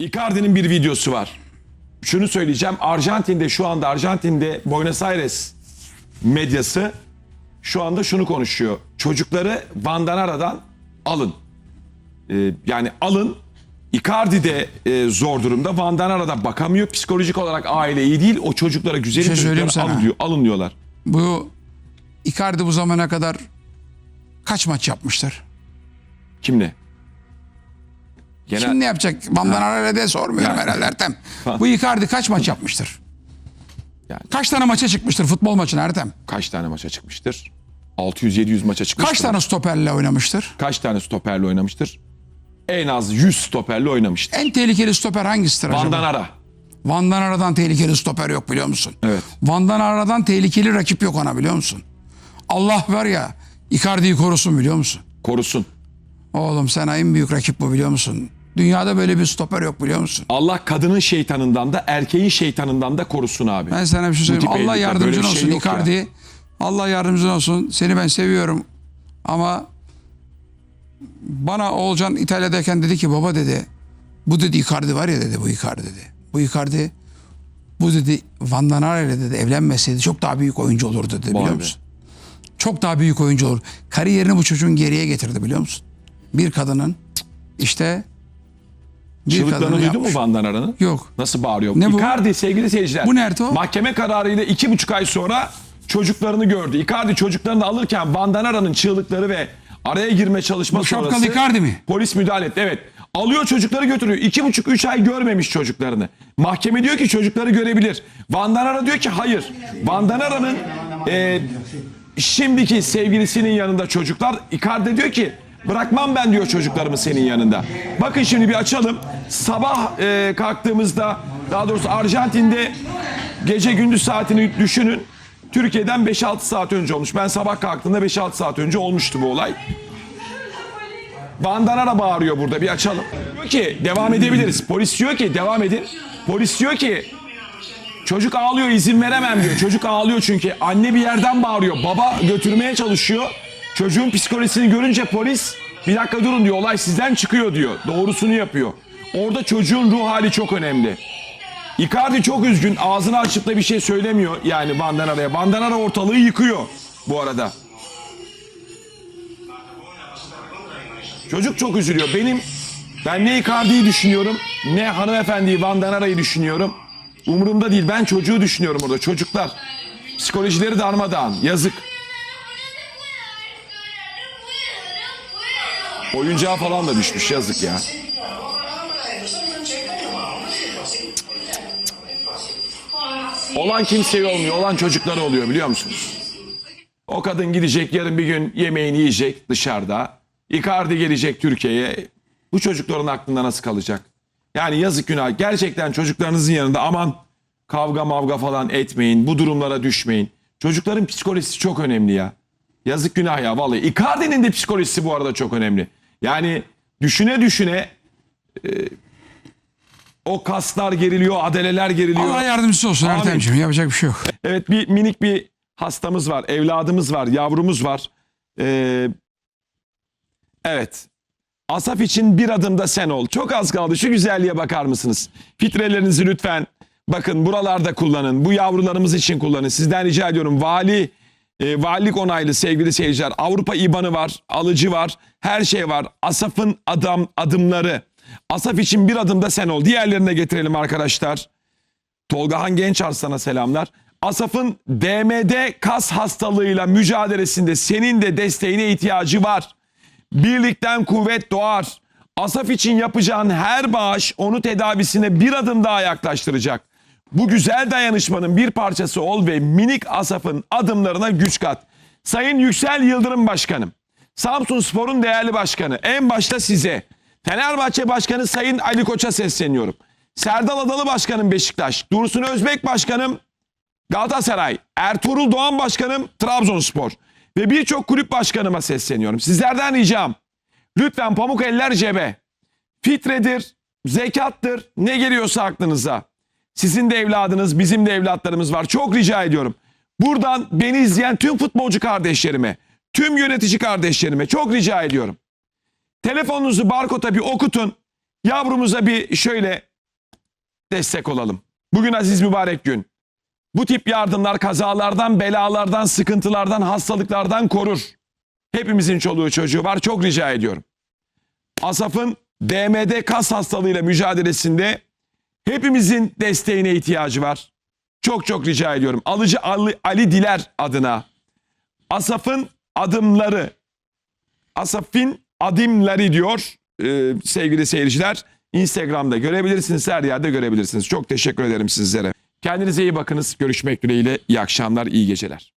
Icardi'nin bir videosu var. Şunu söyleyeceğim. Arjantin'de şu anda Arjantin'de Buenos Aires medyası şu anda şunu konuşuyor. Çocukları Vandanara'dan alın. Ee, yani alın. Icardi de e, zor durumda. Vandanara'da bakamıyor. Psikolojik olarak aile iyi değil. O çocuklara güzel şey çocukları sana. alın, diyor, alın diyorlar. Bu Icardi bu zamana kadar kaç maç yapmıştır? Kimle? Genel, Şimdi ne yapacak? Van'dan araya diye sormuyorum Ya. herhalde Ertem. Bu Icardi kaç maç yapmıştır? Yani. Kaç tane maça çıkmıştır futbol maçına Ertem? kaç tane maça çıkmıştır? 600-700 maça çıkmıştır. Kaç tane stoperle oynamıştır? Kaç tane stoperle oynamıştır? En az 100 stoperle oynamıştır. En tehlikeli stoper hangisidir acaba? Vandanara. Van'dan aradan tehlikeli stoper yok biliyor musun? Evet. Van'dan aradan tehlikeli rakip yok ona biliyor musun? Allah var ya Icardi'yi korusun biliyor musun? Korusun. Oğlum sana en büyük rakip bu biliyor musun? Dünyada böyle bir stoper yok biliyor musun? Allah kadının şeytanından da erkeğin şeytanından da korusun abi. Ben sana bir şey söyleyeyim. Allah yardımcın şey olsun ya. Icardi. Allah yardımcın olsun. Seni ben seviyorum. Ama bana Oğulcan İtalya'dayken dedi ki baba dedi bu dedi Icardi var ya dedi bu Icardi dedi. Bu Icardi bu dedi Van Danara ile dedi evlenmeseydi çok daha büyük oyuncu olurdu dedi biliyor be. musun? Çok daha büyük oyuncu olur. Kariyerini bu çocuğun geriye getirdi biliyor musun? Bir kadının işte Çığlıklarını duydun mu. Van Danara'nın? Yok. Nasıl bağırıyor? Ne bu? Icardi sevgili seyirciler. Bu nerede o? Mahkeme kararıyla iki buçuk ay sonra çocuklarını gördü. Icardi çocuklarını alırken Van Danara'nın çığlıkları ve araya girme çalışması Bu şapkalı sonrası Icardi mi? Polis müdahale etti. Evet. Alıyor çocukları götürüyor. İki buçuk üç ay görmemiş çocuklarını. Mahkeme diyor ki çocukları görebilir. Van Danara diyor ki hayır. Van Danara'nın e, şimdiki sevgilisinin yanında çocuklar. Icardi diyor ki bırakmam ben diyor çocuklarımı senin yanında. Bakın şimdi bir açalım. Sabah e, kalktığımızda daha doğrusu Arjantin'de gece gündüz saatini düşünün. Türkiye'den 5-6 saat önce olmuş. Ben sabah kalktığımda 5-6 saat önce olmuştu bu olay. Bandanara bağırıyor burada bir açalım. Diyor ki devam edebiliriz. Polis diyor ki devam edin. Polis diyor ki çocuk ağlıyor izin veremem diyor. Çocuk ağlıyor çünkü anne bir yerden bağırıyor. Baba götürmeye çalışıyor. Çocuğun psikolojisini görünce polis bir dakika durun diyor olay sizden çıkıyor diyor. Doğrusunu yapıyor. Orada çocuğun ruh hali çok önemli. Icardi çok üzgün. Ağzını açıp da bir şey söylemiyor yani Bandanara'ya. Bandanara ortalığı yıkıyor bu arada. Çocuk çok üzülüyor. Benim ben ne Icardi'yi düşünüyorum ne hanımefendiyi Van Danara'yı düşünüyorum. Umurumda değil. Ben çocuğu düşünüyorum orada. Çocuklar. Psikolojileri darmadağın. Yazık. Oyuncağı falan da düşmüş. Yazık ya. Olan kimseye olmuyor. Olan çocuklara oluyor biliyor musunuz? O kadın gidecek yarın bir gün yemeğini yiyecek dışarıda. Icardi gelecek Türkiye'ye. Bu çocukların aklında nasıl kalacak? Yani yazık günah. Gerçekten çocuklarınızın yanında aman kavga mavga falan etmeyin. Bu durumlara düşmeyin. Çocukların psikolojisi çok önemli ya. Yazık günah ya vallahi. Icardi'nin de psikolojisi bu arada çok önemli. Yani düşüne düşüne e, o kaslar geriliyor, adeleler geriliyor. Allah yardımcısı olsun Amin. Ertem'ciğim yapacak bir şey yok. Evet bir minik bir hastamız var, evladımız var, yavrumuz var. Ee, evet. Asaf için bir adımda sen ol. Çok az kaldı. Şu güzelliğe bakar mısınız? Filtrelerinizi lütfen bakın buralarda kullanın. Bu yavrularımız için kullanın. Sizden rica ediyorum. Vali e, valilik onaylı sevgili seyirciler. Avrupa IBAN'ı var, alıcı var, her şey var. Asaf'ın adam adımları. Asaf için bir adımda sen ol. Diğerlerine getirelim arkadaşlar. Tolgahan Gençarslan'a selamlar. Asaf'ın DMD kas hastalığıyla mücadelesinde senin de desteğine ihtiyacı var. Birlikten kuvvet doğar. Asaf için yapacağın her bağış onu tedavisine bir adım daha yaklaştıracak. Bu güzel dayanışmanın bir parçası ol ve minik Asaf'ın adımlarına güç kat. Sayın Yüksel Yıldırım Başkanım, Samsun Spor'un değerli başkanı, en başta size, Fenerbahçe Başkanı Sayın Ali Koç'a sesleniyorum. Serdal Adalı Başkanım Beşiktaş, Dursun Özbek Başkanım Galatasaray, Ertuğrul Doğan Başkanım Trabzonspor ve birçok kulüp başkanıma sesleniyorum. Sizlerden ricam lütfen pamuk eller cebe. Fitredir, zekattır ne geliyorsa aklınıza. Sizin de evladınız, bizim de evlatlarımız var. Çok rica ediyorum. Buradan beni izleyen tüm futbolcu kardeşlerime, tüm yönetici kardeşlerime çok rica ediyorum. Telefonunuzu barkoda bir okutun. Yavrumuza bir şöyle destek olalım. Bugün aziz mübarek gün. Bu tip yardımlar kazalardan, belalardan, sıkıntılardan, hastalıklardan korur. Hepimizin çoluğu çocuğu var. Çok rica ediyorum. Asaf'ın DMD kas hastalığıyla mücadelesinde hepimizin desteğine ihtiyacı var. Çok çok rica ediyorum. Alıcı Ali, Ali Diler adına Asaf'ın adımları Asaf'in adımları diyor e, sevgili seyirciler. Instagram'da görebilirsiniz, her yerde görebilirsiniz. Çok teşekkür ederim sizlere. Kendinize iyi bakınız. Görüşmek dileğiyle. İyi akşamlar, iyi geceler.